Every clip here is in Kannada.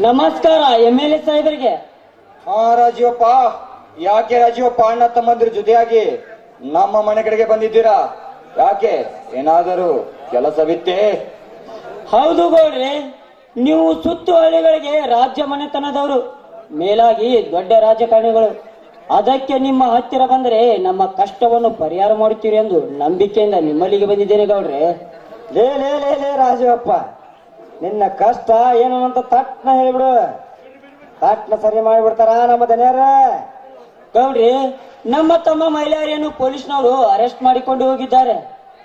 ನಮಸ್ಕಾರ ಎಂ ಎಲ್ ಎ ಸಾಹೇಬರಿಗೆ. ಹಾ ರಾಜೀವಪ್ಪ. ಯಾಕೆ ರಾಜೀವಪ್ಪ ಅಣ್ಣ ತಮ್ಮಂದ್ರ ಜೊತೆಯಾಗಿ ನಮ್ಮ ಮನೆ ಕಡೆಗೆ ಬಂದಿದ್ದೀರಾ? ಯಾಕೆ? ಏನಾದರೂ ಕೆಲಸವಿತ್ತೇ? ಹೌದು ಗೌಡ್ರೆ ನೀವು ಸುತ್ತು ಹಳ್ಳಿಗಳಿಗೆ ರಾಜ್ಯ ಮನೆತನದವರು ಮೇಲಾಗಿ ದೊಡ್ಡ ರಾಜಕಾರಣಿಗಳು. ಅದಕ್ಕೆ ನಿಮ್ಮ ಹತ್ತಿರ ಬಂದರೆ ನಮ್ಮ ಕಷ್ಟವನ್ನು ಪರಿಹಾರ ಮಾಡುತ್ತೀರಿ ಎಂದು ನಂಬಿಕೆಯಿಂದ ನಿಮ್ಮಲ್ಲಿಗೆ ಬಂದಿದ್ದೇನೆ ಗೌಡ್ರೆ. ಲೇ ಲೇ ಲೇ ಲೇ ರಾಜವಪ್ಪ. ನಿನ್ನ ಕಷ್ಟ ಏನು ಅಂತ ತಟ್ನ ಹೇಳ್ಬಿಡು. ತಟ್ನ ಸರಿ ಮಾಡಿಬಿಡ್ತಾರ ನಮ್ಮ ದನಿಯರ? ಗೌಡ್ರಿ, ನಮ್ಮ ತಮ್ಮ ಮಹಿಳೆಯರನ್ನು ಪೊಲೀಸ್ನವರು ಅರೆಸ್ಟ್ ಮಾಡಿಕೊಂಡು ಹೋಗಿದ್ದಾರೆ.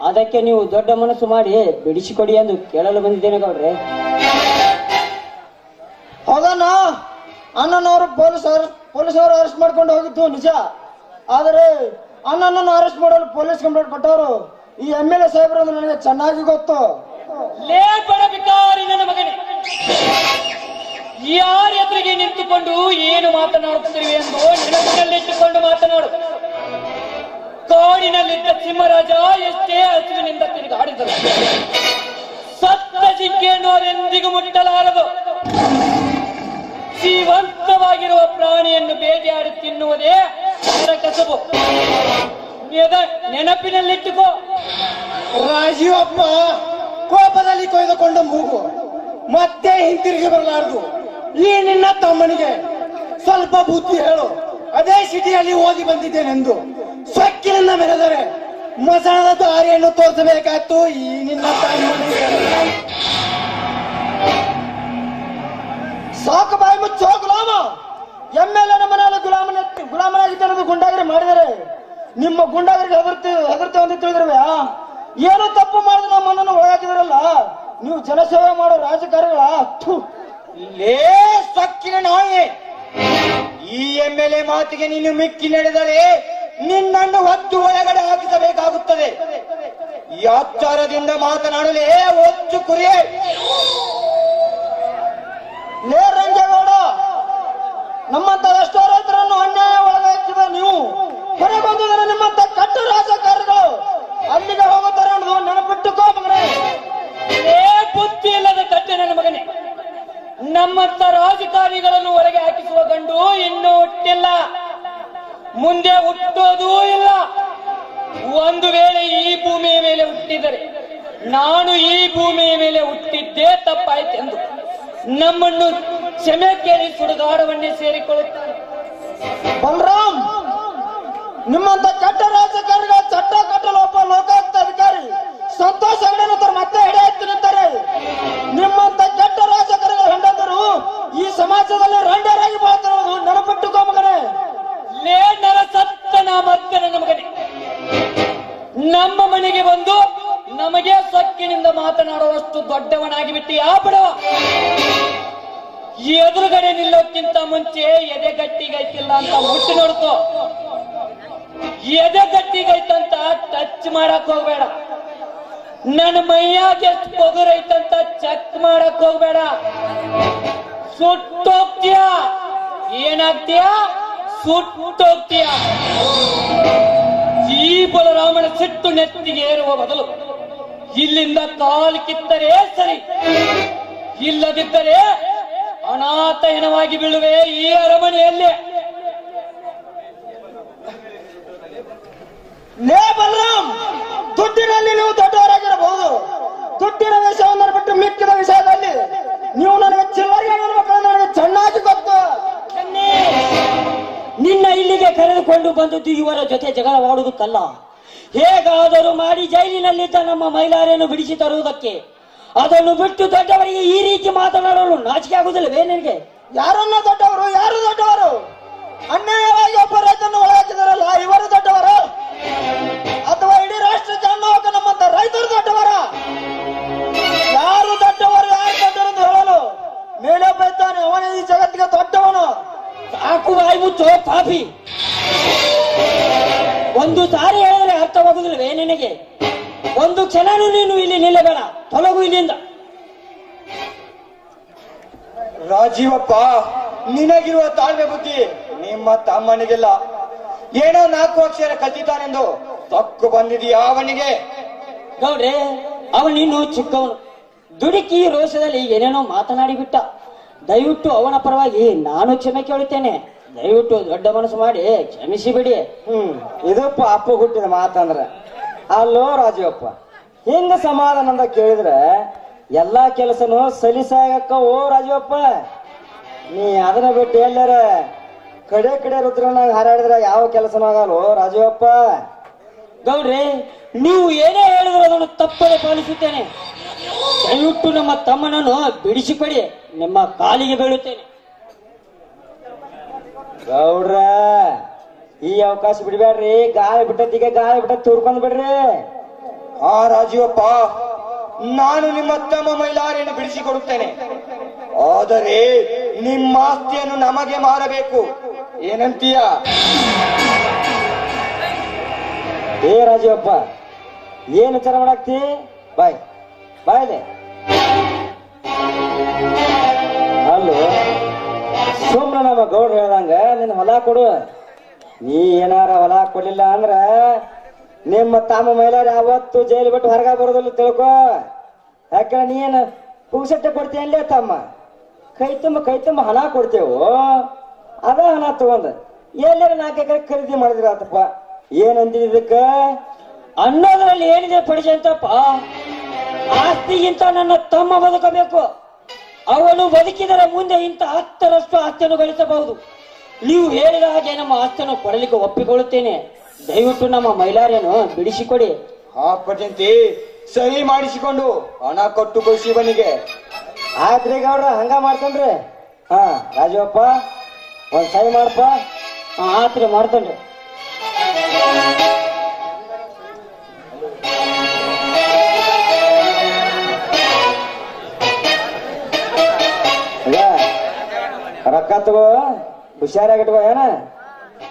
ಅದಕ್ಕೆ ನೀವು ದೊಡ್ಡ ಮನಸ್ಸು ಮಾಡಿ ಬಿಡಿಸಿಕೊಡಿ ಎಂದು ಕೇಳಲು ಬಂದಿದ್ದೇನೆ ಗೌಡ್ರಿ. ಹೌದಣ್ಣ ಅಣ್ಣನವರು ಪೊಲೀಸ್ ಪೊಲೀಸವರು ಅರೆಸ್ಟ್ ಮಾಡ್ಕೊಂಡು ಹೋಗಿದ್ದು ನಿಜ. ಆದರೆ ಅಣ್ಣನನ್ನು ಅರೆಸ್ಟ್ ಮಾಡಲು ಪೊಲೀಸ್ ಕಂಪ್ಲೇಂಟ್ ಪಟ್ಟವರು ಈ ಎಂ ಎಲ್ ಎ ಸಾಹೇಬರು ನನಗೆ ಚೆನ್ನಾಗಿ ಗೊತ್ತು. ಲೇ ಬಡ ಬಿಕಾರಿ ನನ್ನ ಮಗನೇ. ಯಾರ ಎದುರಿಗೆ ನಿಂತುಕೊಂಡು ಏನು ಮಾತನಾಡುತ್ತಿರುವೆ ಎಂದು ನೆನಪಿನಲ್ಲಿಟ್ಟುಕೊಂಡು ಮಾತನಾಡು. ಕಾಡಿನಲ್ಲಿದ್ದ ಸಿಂಹರಾಜ ಎಷ್ಟೇ ಹಸುವಿನಿಂದ ತಿರುಗಾಡಿದರು. ಸತ್ತ ಜಿಂಕೆಯನ್ನು ಅವರೆಂದಿಗೂ ಮುಟ್ಟಲಾರದು. ಜೀವಂತವಾಗಿರುವ ಪ್ರಾಣಿಯನ್ನು ಬೇಟೆಯಾಡಿ ತಿನ್ನುವುದೇ ಅದರ ಕಸಬು. ನೆನಪಿನಲ್ಲಿಟ್ಟುಕೋ. ರಾಜೀವಪ್ಪ ಕೋಪದಲ್ಲಿ ಕೊಯ್ದುಕೊಂಡ ಮೂಗು. ಮತ್ತೆ ಹಿಂತಿರುಗಿ ಬರಲಾರದು. ಈ ನಿನ್ನ ತಮ್ಮನಿಗೆ ಸ್ವಲ್ಪ ಬುದ್ಧಿ ಹೇಳು. ಅದೇ ಸಿಟಿಯಲ್ಲಿ ಓದಿ ಬಂದಿದ್ದೇನೆಂದು. ಸೊಕ್ಕಿನಿಂದ ಮೆರೆದರೆ ಮಸಣದ ದಾರಿಯನ್ನು ತೋರಿಸಬೇಕಾಯ್ತು ಈ ನಿನ್ನ ಸಾಕು ಬಾಯಿ ಮುಚ್ಚೋ, ಗುಲಾಮ. ಎಂ ಎಲ್ ಎನ ಗುಲಾಮನ ಗುಲಾಮನಾಗಿದ್ದಾನದು ಗುಂಡಾಗಿರಿ ಮಾಡಿದರೆ ನಿಮ್ಮ ಗುಂಡಾಗರಿಗೆ ಹೆದರ್ತಿ ಹೆದರ್ತಿ ಅಂತ ತಿಳಿದ್ರವ್ಯಾ? ಏನು ತಪ್ಪು ಮಾಡಿದ್ರೆ ನಮ್ಮನ್ನು ಒಳಗಾಕಿದ್ರಲ್ಲ ನೀವು ಜನಸೇವೆ ಮಾಡೋ ರಾಜಕಾರಣಿಗಳ. ಲೇ ಸಕ್ಕಿನ ನಾಯಿ. ಈ ಎಂ ಎಲ್ ಎ ಮಾತಿಗೆ ನೀನು ಮಿಕ್ಕಿ ನಡೆದರೆ ನಿನ್ನನ್ನು ಹೊತ್ತು ಒಳಗಡೆ ಹಾಕಿಸಬೇಕಾಗುತ್ತದೆ. ಈ ಆಚಾರದಿಂದ ಮಾತನಾಡಲೇ ಒಚ್ಚು ಕುರಿ. ಲೇ ರಂಗೇಗೌಡ ನಮ್ಮಂತ ರೈತರನ್ನು ಅನ್ಯಾಯ ಒಳಗಾಯಿಸಿದ ನೀವು. ಹೊರಗೆ ದಿನ ನಿಮ್ಮಂತ ಕಟ್ಟು ರಾಜಕಾರಣಿಗಳು ಅಲ್ಲಿಗೆ ಹೋಗುತ್ತಾರೆ ಅನ್ನೋದು ನೆನಪಿಟ್ಟುಕೋ ಮಗನೇ ಏ ಬುದ್ಧಿ ಇಲ್ಲದ ತಟ್ಟೆ ನನ್ನ ಮಗನೇ ನಮ್ಮಂತ ರಾಜಕಾರಣಿಗಳನ್ನು ಹೊರಗೆ ಹಾಕಿಸುವ ಗಂಡು ಇನ್ನೂ ಹುಟ್ಟಿಲ್ಲ ಮುಂದೆ ಹುಟ್ಟೋದೂ ಇಲ್ಲ ಒಂದು ವೇಳೆ ಈ ಭೂಮಿಯ ಮೇಲೆ ಹುಟ್ಟಿದರೆ ನಾನು ಈ ಭೂಮಿಯ ಮೇಲೆ ಹುಟ್ಟಿದ್ದೇ ತಪ್ಪಾಯ್ತೆಂದು ನಮ್ಮನ್ನು ಕ್ಷಮೆ ಕೇಳಿ ಸುಡುಗಾಡವನ್ನೇ ಸೇರಿಕೊಳ್ಳುತ್ತಾರೆ. ಬಲರಾಮ್, ನಿಮ್ಮಂತ ಕೆಟ್ಟ ರಾಜಕಾರಣಿಗಳ ಚಟ್ಟ ಕಟ್ಟಲು ಒಬ್ಬ ಲೋಕಾಯುಕ್ತ ಅಧಿಕಾರಿ ಸಂತೋಷ ಮತ್ತೆ ಹಿಡಿಯಾಯ್ತು ನಿಂತಾರೆ ನಿಮ್ಮಂತ ಕೆಟ್ಟ ಮಾತನಾಡುವಷ್ಟು ದೊಡ್ಡವನಾಗಿ ಬಿಟ್ಟು ಯಾ ಬಿಡವ ಎದುರುಗಡೆ ನಿಲ್ಲೋಕ್ಕಿಂತ ಮುಂಚೆ ಎದೆ ಗಟ್ಟಿಗೈತಿಲ್ಲ ಅಂತ ಮುಟ್ಟಿ ಎದೆ ಗಟ್ಟಿಗೈತಂತ ಟಚ್ ಮಾಡಕ್ ಹೋಗ್ಬೇಡ. ನನ್ನ ಮೈಯಾಗ ಎಷ್ಟು ಪೊಗುರೈತಂತ ಚೆಕ್ ಮಾಡಕ್ ಹೋಗ್ಬೇಡ. ಸುಟ್ಟೋಗ್ತೀಯ? ಏನಾಗ್ತೀಯ? ಸುಟ್ಟೋಗ್ತೀಯ? ಈ ಬಲರಾಮನ ಸಿಟ್ಟು ನೆತ್ತಿಗೆ ಏರುವ ಬದಲು ಇಲ್ಲಿಂದ ಕಾಲು ಕಿತ್ತರೆ ಸರಿ. ಇಲ್ಲದಿದ್ದರೆ ಅನಾಥಹೀನವಾಗಿ ಬೀಳುವೆ ಈ ಅರಮನೆಯಲ್ಲಿ. ಲೇ ಬಲರಾಮ್ ದುಡ್ಡಿನಲ್ಲಿ ನೀವು ದೊಡ್ಡವರಾಗಿರಬಹುದು. ದುಡ್ಡಿನ ವಿಷಯವನ್ನು ಬಿಟ್ಟು ಮಿಕ್ಕಿದ ವಿಷಯದಲ್ಲಿ ನೀವು ನನಗೆ ಚಿಲ್ಲರಿಗೆ ನೋಡ್ಬೇಕು ನನಗೆ ಚೆನ್ನಾಗಿ ಗೊತ್ತು. ನಿನ್ನ ಇಲ್ಲಿಗೆ ಕರೆದುಕೊಂಡು ಬಂದದ್ದು ಇವರ ಜೊತೆ ಜಗಳವಾಡುವುದಕ್ಕಲ್ಲ. ಹೇಗಾದರೂ ಮಾಡಿ ಜೈಲಿನಲ್ಲಿದ್ದ ನಮ್ಮ ಮಹಿಳೆಯರನ್ನು ಬಿಡಿಸಿ ತರುವುದಕ್ಕೆ. ಅದನ್ನು ಬಿಟ್ಟು ದೊಡ್ಡವರಿಗೆ ಈ ರೀತಿ ಮಾತನಾಡಲು ನಾಚಿಕೆ ಆಗುವುದಿಲ್ಲವೇ ನಿನಗೆ. ಯಾರನ್ನ ದೊಡ್ಡವರು? ಯಾರು ದೊಡ್ಡವರು? ಅನ್ಯಾಯವಾಗಿ ಒಬ್ಬ ರೈತನ್ನು ಒಳಗಾಕಿದಾರಲ್ಲ ಇವರು ದೊಡ್ಡವರು? ಅಥವಾ ಇಡೀ ರಾಷ್ಟ್ರ ಜನ್ಮವಾಗ ನಮ್ಮಂತ ರೈತರು ದೊಡ್ಡವರ? ಯಾರು ದೊಡ್ಡವರು ಯಾರು ದೊಡ್ಡವರು ಅಂತ ಹೇಳಲು? ಮೇಲೆ ಬೈತಾನೆ ಅವನೇ ಈ ಜಗತ್ತಿಗೆ ದೊಡ್ಡವನು. ಸಾಕು ಬಾಯಿ ಮುಚ್ಚೋ ಪಾಪಿ. ಒಂದು ಸಾರಿ ಹೇಳಿದ್ರೆ ಅರ್ಥವಾಗುದಿಲ್ಲವೇ ನಿನಗೆ? ಒಂದು ಕ್ಷಣನು ನೀನು ಇಲ್ಲಿ ನಿಲ್ಲಬೇಡ. ತೊಲಗು ಇಲ್ಲಿಂದ. ರಾಜೀವಪ್ಪ ನಿನಗಿರುವ ತಾಳ್ಮೆ ಬುದ್ಧಿ ನಿಮ್ಮ ತಮ್ಮನಿಗೆಲ್ಲ. ಏನೋ ನಾಲ್ಕು ಅಕ್ಷರ ಕಲಿತಾನೆಂದು ತಕ್ಕು ಬಂದಿದೆಯಾ ಅವನಿಗೆ? ಗೌಡ್ರೆ ಅವನಿನ್ನು ಚಿಕ್ಕವನು. ದುಡುಕಿ ರೋಷದಲ್ಲಿ ಏನೇನೋ ಮಾತನಾಡಿ ಬಿಟ್ಟ ದಯವಿಟ್ಟು ಅವನ ಪರವಾಗಿ ನಾನು ಕ್ಷಮೆ ಕೇಳುತ್ತೇನೆ. ದಯವಿಟ್ಟು ದೊಡ್ಡ ಮನಸ್ಸು ಮಾಡಿ ಕ್ಷಮಿಸಿ ಬಿಡಿ ಹ್ಮ್ ಇದಪ್ಪ ಅಪ್ಪ ಹುಟ್ಟಿದ ಮಾತಂದ್ರ. ಅಲ್ಲೋ ರಾಜೀವಪ್ಪ ಹಿಂಗ ಸಮಾಧಾನ ಅಂತ ಕೇಳಿದ್ರೆ ಎಲ್ಲಾ ಕೆಲಸನು ಸಲಿಸಾಗಕ್ಕ ಓ ರಾಜೀವಪ್ಪ ನೀ ಅದನ್ನ ಬಿಟ್ಟು ಎಲ್ಲರ ಕಡೆ ಕಡೆ ರುದ್ರನಾಗ ಹಾರಾಡಿದ್ರೆ ಯಾವ ಕೆಲಸನೂ ಆಗಲ್ಲ ಓ ರಾಜೀವಪ್ಪ? ಗೌಡ್ರೆ ನೀವು ಏನೇ ಹೇಳಿದ್ರು ಅದನ್ನು ತಪ್ಪದೆ ಪಾಲಿಸುತ್ತೇನೆ. ದಯವಿಟ್ಟು ನಮ್ಮ ತಮ್ಮನನ್ನು ಬಿಡಿಸಿಕೊಡಿ ನಿಮ್ಮ ಕಾಲಿಗೆ ಬೀಳುತ್ತೇನೆ. ಗೌಡ್ರ ಈ ಅವಕಾಶ ಬಿಡ್ಬೇಡ್ರಿ. ಗಾಳಿ ಬಿಟ್ಟತ್ತೀಗ ಗಾಳಿ ಬಿಟ್ಟ ತೂರ್ಕೊಂಡ್ ಬಿಡ್ರಿ. ಆ ರಾಜೀವಪ್ಪ ನಾನು ನಿಮ್ಮ ತಮ್ಮ ಮೈಲಾರಿಯನ್ನು ಬಿಡಿಸಿಕೊಡುತ್ತೇನೆ. ಆದರೆ ನಿಮ್ಮ ಆಸ್ತಿಯನ್ನು ನಮಗೆ ಮಾರಬೇಕು. ಏನಂತೀಯ? ಏ ರಾಜೀವಪ್ಪ ಏನು ವಿಚಾರ ಮಾಡಾಕ್ತಿ? ಬಾಯ್ ಬಾಯ್ ಅಲ್ಲೋ. ಸುಮ್ಮನೆ ನಮ್ಮ ಗೌಡ್ರು ಹೇಳ್ದಂಗ, ನಿನ್ನ ಹೊಲ ಕೊಡು. ನೀ ಏನಾರ ಹೊಲ ಕೊಡಲಿಲ್ಲ ಅಂದ್ರ ನಿಮ್ಮ ತಮ್ಮ ಮಹಿಳೆಯರು ಯಾವತ್ತು ಜೈಲು ಬಿಟ್ಟು ಹೊರಗ ಬರೋದಿಲ್ಲ ತಿಳ್ಕೊ. ಯಾಕಂದ್ರೆ ನೀನು ಪುಗ್ಸಟ್ಟೆ ಕೊಡ್ತೀಯಲ್ಲೇ ತಮ್ಮ? ಕೈ ತುಂಬ ಕೈ ತುಂಬ ಹಣ ಕೊಡ್ತೇವು. ಅದ ಹಣ ತಗೊಂಡ ಎಲ್ಲರೂ ನಾಲ್ಕು ಎಕರೆ ಖರೀದಿ ಮಾಡಿದ್ರ ಆತಪ್ಪ ಏನಂದಿದ ಇದಕ್ಕ? ಅನ್ನೋದ್ರಲ್ಲಿ ಏನಿದೆ ಪಡಿಸಂತಪ್ಪ ಆಸ್ತಿಗಿಂತ ನನ್ನ ತಮ್ಮ ಬದುಕಬೇಕು. ಅವನು ಬದುಕಿದರ ಮುಂದೆ ಇಂಥ ಹತ್ತರಷ್ಟು ಆಸ್ತಿಯನ್ನು ಗಳಿಸಬಹುದು. ನೀವು ಹೇಳಿದ ಹಾಗೆ ನಮ್ಮ ಆಸ್ತಿಯನ್ನು ಕೊಡಲಿಕ್ಕೆ ಒಪ್ಪಿಕೊಳ್ಳುತ್ತೇನೆ. ದಯವಿಟ್ಟು ನಮ್ಮ ಮೈಲಾರಿಯನ್ನು ಬಿಡಿಸಿಕೊಡಿ. ಆ ಪರ್ಜಂತಿ ಸಹಿ ಮಾಡಿಸಿಕೊಂಡು ಹಣ ಕೊಟ್ಟು ಬನಿಗೆ ಆದ್ರೆ ಗೌಡ್ರ ಹಂಗ ಮಾಡ್ತಂದ್ರೆ? ಹಾ ರಾಜಪ್ಪ ಒಂದ್ ಸಹಿ ಮಾಡಪ್ಪ ಆತ್ರೆ ಆತ್ರಿ ಮಾಡ್ತೇನ್ರಿ ರೊಕ್ಕ ತಗೋ ಹುಷಾರಾಗಿಟ್ಕೋ ಏನ?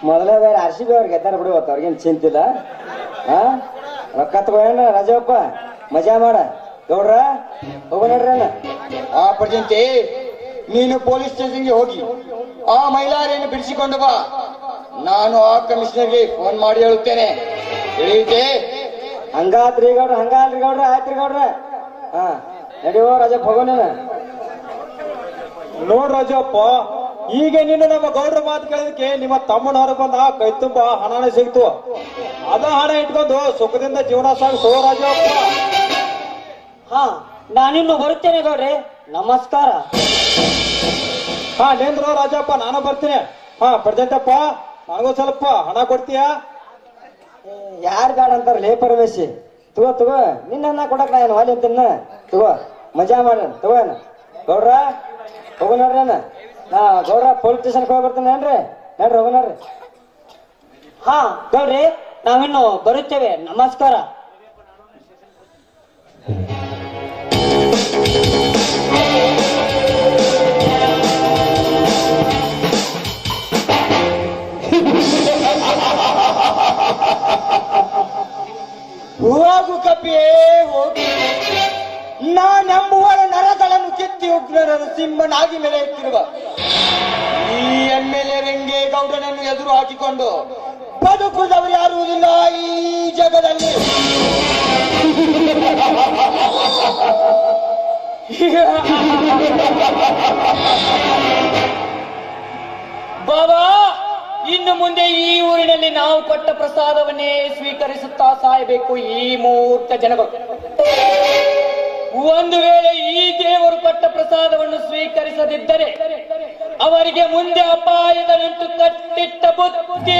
ಮೊದಲೇ ಬೇರೆ ಆರ್ ಸಿ ಬಿ ಅವ್ರಿಗೆ ಗೆದ್ದಾರ ಬಿಡು ಇವತ್ತು ಅವ್ರಿಗೇನ್ ಚಿಂತಿಲ್ಲ ಹಾ ರೊಕ್ಕ ತಗೋ ಏನ ರಾಜಪ್ಪ? ಮಜಾ ಮಾಡ. ನೋಡ್ರ ಹೋಗೋ ನೋಡ್ರಿ ಅಣ್ಣ. ಆ ಪರ್ಜಂತಿ ನೀನು ಪೊಲೀಸ್ ಸ್ಟೇಷನ್ಗೆ ಹೋಗಿ ಆ ಮಹಿಳೆಯರನ್ನು ಬಿಡಿಸಿಕೊಂಡು ಬಾ. ನಾನು ಆ ಕಮಿಷನರ್ಗೆ ಫೋನ್ ಮಾಡಿ ಹೇಳುತ್ತೇನೆ. ತಿಳಿಯುತ್ತೆ? ಹಂಗಾತ್ರಿ ಗೌಡ್ರ ಹಂಗಾತ್ರಿ ಗೌಡ್ರ ಆಯ್ತ್ರಿ ಗೌಡ್ರ. ಹಾ ನಡಿಯೋ ರಾಜಪ್ಪ ಹೋಗೋಣ ನೀನು. ನೋಡ್ ರಾಜಪ್ಪ ಈಗ ನಿನ್ನ ನಮ್ಮ ಗೌಡ್ರ ಮಾತು ಕೇಳಿದಕ್ಕೆ ನಿಮ್ಮ ತಮ್ಮನ ಬಂದ ಕೈ ತುಂಬ ಹಣನೇ ಸಿಗ್ತು. ಅದ ಹಣ ಇಟ್ಕೊಂಡು ಸುಖದಿಂದ ಜೀವನ ಸಾಗಿಸೋ ರಾಜಪ್ಪ ಹಾ ನಾನಿನ್ನು ಬರುತ್ತೇನೆ ಗೌಡ್ರೆ. ನಮಸ್ಕಾರ. ಹಾ ನೇಂದ್ರ ರಾಜಪ್ಪ ನಾನು ಬರ್ತೀನಿ. ಹಾ ಪಡ್ದಂತಪ್ಪ ನನಗೂ ಸ್ವಲ್ಪ ಹಣ ಕೊಡ್ತೀಯಾ? ಯಾರ್ ಗಾಡ್ ಅಂತಾರ ಲೇ ಪರಮೇಶಿ? ತಗೋ ತಗೋ ನಿನ್ನ ಕೊಡಕ್ ನಾ ಏನು ವಾಲಿ ಅಂತೀನ ತಗೋ ಮಜಾ ಮಾಡ ತಗೋ ಏನ ಗೌಡ್ರ ಹೋಗ ನೋಡ್ರಿ ನಾ ಗೌಡ್ರ ಪೊಲೀಸ್ ಸ್ಟೇಷನ್ ಹೋಗಿ ಬರ್ತೀನಿ ಏನ್ರಿ? ನೋಡ್ರಿ ರೀ ನೋಡ್ರಿ. ಹಾ ಗೌಡ್ರೆ ನಾವಿನ್ನು ಬರುತ್ತೇವೆ. ನಮಸ್ಕಾರ. ಹೋಗು ಕಪಿಯೇ ಉಗ್ರರ ಸಿಂಹನಾಗಿ ಮೆರೆಯುತ್ತಿರುವ ಈ ಎಂ ಎಲ್ ಎ ಎದುರು ಹಾಕಿಕೊಂಡು ಬದುಕುದವರು ಯಾರುವುದಿಲ್ಲ ಈ ಜಗದಲ್ಲಿ. ಬಾಬಾ, ಇನ್ನು ಮುಂದೆ ಈ ಊರಿನಲ್ಲಿ ನಾವು ಕೊಟ್ಟ ಪ್ರಸಾದವನ್ನೇ ಸ್ವೀಕರಿಸುತ್ತಾ ಸಾಯಬೇಕು ಈ ಮೂರ್ತ ಜನಗಳು. ಒಂದು ವೇಳೆ ಈ ದೇವರು ಕೊಟ್ಟ ಪ್ರಸಾದವನ್ನು ಸ್ವೀಕರಿಸದಿದ್ದರೆ ಅವರಿಗೆ ಮುಂದೆ ಅಪಾಯದ ನಿಂತು ಕಟ್ಟಿಟ್ಟ ಬುದ್ಧಿ.